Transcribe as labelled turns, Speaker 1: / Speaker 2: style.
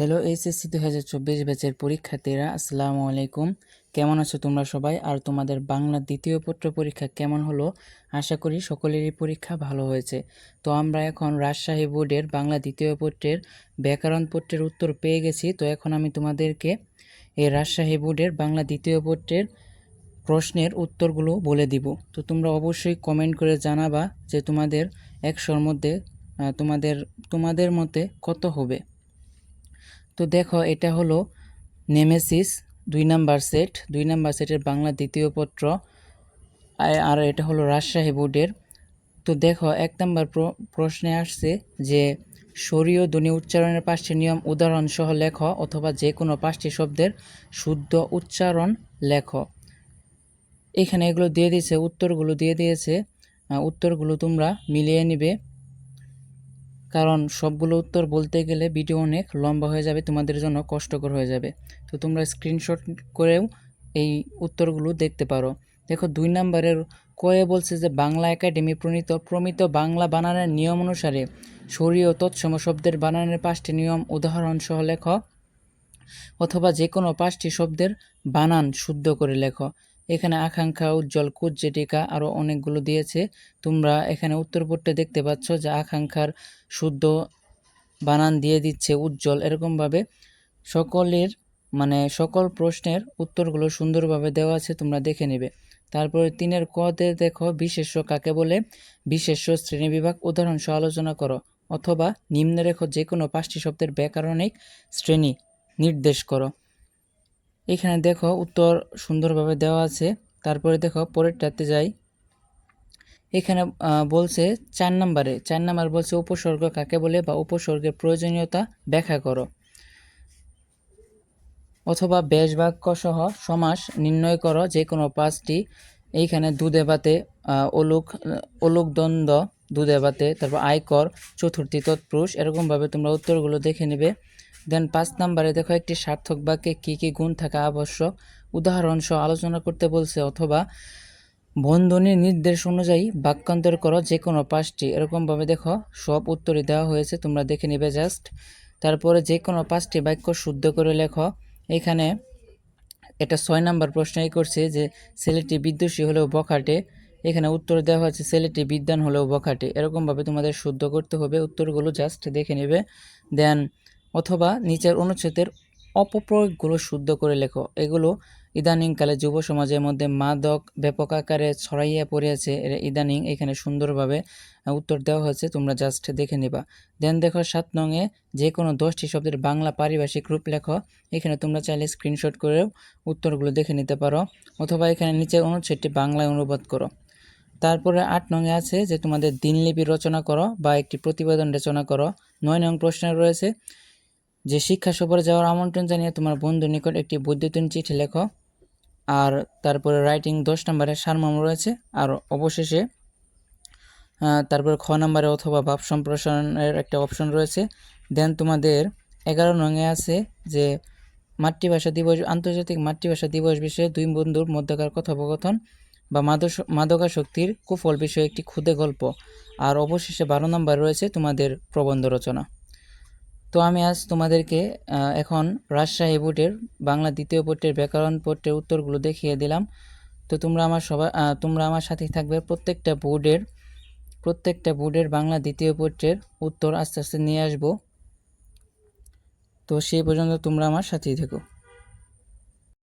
Speaker 1: Hello HSC দু হাজার চব্বিশ ব্যাচের পরীক্ষার্থীরা, আসসালামু আলাইকুম। কেমন আছো তোমরা সবাই? আর তোমাদের বাংলা দ্বিতীয় পত্র পরীক্ষা কেমন হলো? আশা করি সকলেরই পরীক্ষা ভালো হয়েছে। তো আমরা এখন রাজশাহী বোর্ডের বাংলা দ্বিতীয় পত্রের ব্যাকরণ পত্রের উত্তর পেয়ে গেছি। তো এখন আমি তোমাদেরকে এই রাজশাহী বোর্ডের বাংলা দ্বিতীয় পত্রের প্রশ্নের উত্তরগুলো বলে দিব। তো তোমরা অবশ্যই কমেন্ট করে জানাবা যে তোমাদের একশোর মধ্যে তোমাদের তোমাদের মতে কত হবে। তো দেখো, এটা হলো নেমেসিস দুই নাম্বার সেট দুই নাম্বার সেটের বাংলা দ্বিতীয় পত্র। আর এটা হলো রাজশাহী বোর্ডের। তো দেখো, এক নাম্বার প্র- প্রশ্নে আসছে যে, স্বরীয় ধ্বনি উচ্চারণের পাঁচটি নিয়ম উদাহরণ সহ লেখ অথবা যে কোনো পাঁচটি শব্দের শুদ্ধ উচ্চারণ লেখ। এখানে এগুলো দিয়ে দিয়েছে, উত্তরগুলো দিয়ে দিয়েছে। উত্তরগুলো তোমরা মিলিয়ে নিবে। কারণ সবগুলো উত্তর বলতে গেলে ভিডিও অনেক লম্বা হয়ে যাবে, তোমাদের জন্য কষ্টকর হয়ে যাবে। তো তোমরা স্ক্রিনশট করেও এই উত্তরগুলো দেখতে পারো। দেখো, দুই নম্বরের কয়ে বলছে যে, বাংলা একাডেমি প্রণীত, প্রমিত বাংলা বানানের নিয়ম অনুসারে সরীয় তৎসম শব্দের বানানের পাঁচটি নিয়ম, উদাহরণ সহ লেখ। অথবা যে কোনো পাঁচটি শব্দের বানান শুদ্ধ করে লেখো। এখানে আকাঙ্ক্ষা, উজ্জ্বল কুজ্জেটিকা আরও অনেকগুলো দিয়েছে। তোমরা এখানে উত্তর পড়তে দেখতে পাচ্ছ যে আকাঙ্ক্ষার শুদ্ধ বানান দিয়ে দিচ্ছে উজ্জ্বল। এরকমভাবে সকলের মানে সকল প্রশ্নের উত্তরগুলো সুন্দরভাবে দেওয়া আছে, তোমরা দেখে নেবে। তারপরে তিনের কতে দেখো, বিশেষ্য কাকে বলে? বিশেষ্য শ্রেণীবিভাগ। উদাহরণ সহ আলোচনা করো, অথবা নিম্নে রেখো যে কোনো পাঁচটি শব্দের ব্যাকরণিক শ্রেণি নির্দেশ করো। এখানে দেখো উত্তর সুন্দরভাবে দেওয়া আছে। তারপরে দেখো পরেরটাতে যাই। এখানে বলছে চার নম্বরে। চার নম্বর বলছে উপসর্গ কাকে বলে বা উপসর্গের প্রয়োজনীয়তা ব্যাখ্যা করো। অথবা বেশ বাক্য সহ সমাস নির্ণয় করো যে কোনো পাঁচটি। এইখানে দুধে বাতে অলুক দ্বন্দ্ব, দুধে বাতে তারপর আয়কর, চতুর্থী তৎপুরুষ, এরকমভাবে তোমরা উত্তরগুলো দেখে নেবে। দেন পাঁচ নম্বরে দেখো একটি সার্থক বাক্যে কী কী গুণ থাকা আবশ্যক। উদাহরণ সহ আলোচনা করতে বলছে অথবা বন্ধনীর নির্দেশ অনুযায়ী বাক্যান্তর করো যে কোনো পাঁচটি। এরকমভাবে দেখো সব উত্তরই দেওয়া হয়েছে, তোমরা দেখে নেবে জাস্ট। তারপরে যে কোনো পাঁচটি বাক্য শুদ্ধ করে লেখো। এখানে এটা ছয় নাম্বার প্রশ্নই করছে যে, ছেলেটি বিদ্যুষী হলেও বখাটে। এখানে উত্তর দেওয়া হয়েছে, ছেলেটি বিদ্যান হলেও বখাটে। এরকমভাবে তোমাদের শুদ্ধ করতে হবে, উত্তরগুলো জাস্ট দেখে নেবে। দেন অথবা নিচের অনুচ্ছেদের অপপ্রয়োগগুলো শুদ্ধ করে লেখো। এগুলো ইদানিংকালে যুব সমাজের মধ্যে মাদক ব্যাপক আকারে ছড়াইয়া পড়েছে এর ইদানিং এখানে সুন্দরভাবে উত্তর দেওয়া হয়েছে, তোমরা জাস্ট দেখে নিবা। দেন দেখো সাত নংয়ে যে কোনো দশটি শব্দের বাংলা পারিভাষিক রূপ লেখো। এখানে তোমরা চাইলে স্ক্রিনশট করেও উত্তরগুলো দেখে নিতে পারো। অথবা এখানে নিচের অনুচ্ছেদটি বাংলায় অনুবাদ করো। তারপরে আট নংয়ে আছে যে তোমাদের দিনলিপি রচনা করো বা একটি প্রতিবেদন রচনা করো। নয় নং প্রশ্ন রয়েছে যে শিক্ষা সফরে যাওয়ার আমন্ত্রণ জানিয়ে তোমার বন্ধুর নিকট একটি বৈদ্যুতিন চিঠি লেখো। আর তারপরে রাইটিং দশ নম্বরে সারমর্ম রয়েছে। আর অবশেষে তারপরে খ নম্বরে অথবা ভাব সম্প্রসারণের একটা অপশন রয়েছে। দেন তোমাদের এগারো নঙে আছে যে, মাতৃভাষা দিবস, আন্তর্জাতিক মাতৃভাষা দিবস বিষয়ে দুই বন্ধুর মধ্যকার কথোপকথন বা মাদক মাদকাসক্তির কুফল বিষয়ে একটি ক্ষুদে গল্প। আর অবশেষে বারো নম্বর রয়েছে তোমাদের প্রবন্ধ রচনা। তো আমি আজ তোমাদেরকে এখন রাজশাহী বোর্ডের বাংলা দ্বিতীয় পত্রের ব্যাকরণ পত্রের উত্তরগুলো দেখিয়ে দিলাম। তো তোমরা আমার সবাই তোমরা আমার সাথে থাকবে। প্রত্যেকটা বোর্ডের প্রত্যেকটা বোর্ডের বাংলা দ্বিতীয় পত্রের উত্তর আস্তে আস্তে নিয়ে আসব। তো সেই পর্যন্ত তোমরা আমার সাথেই থেকো।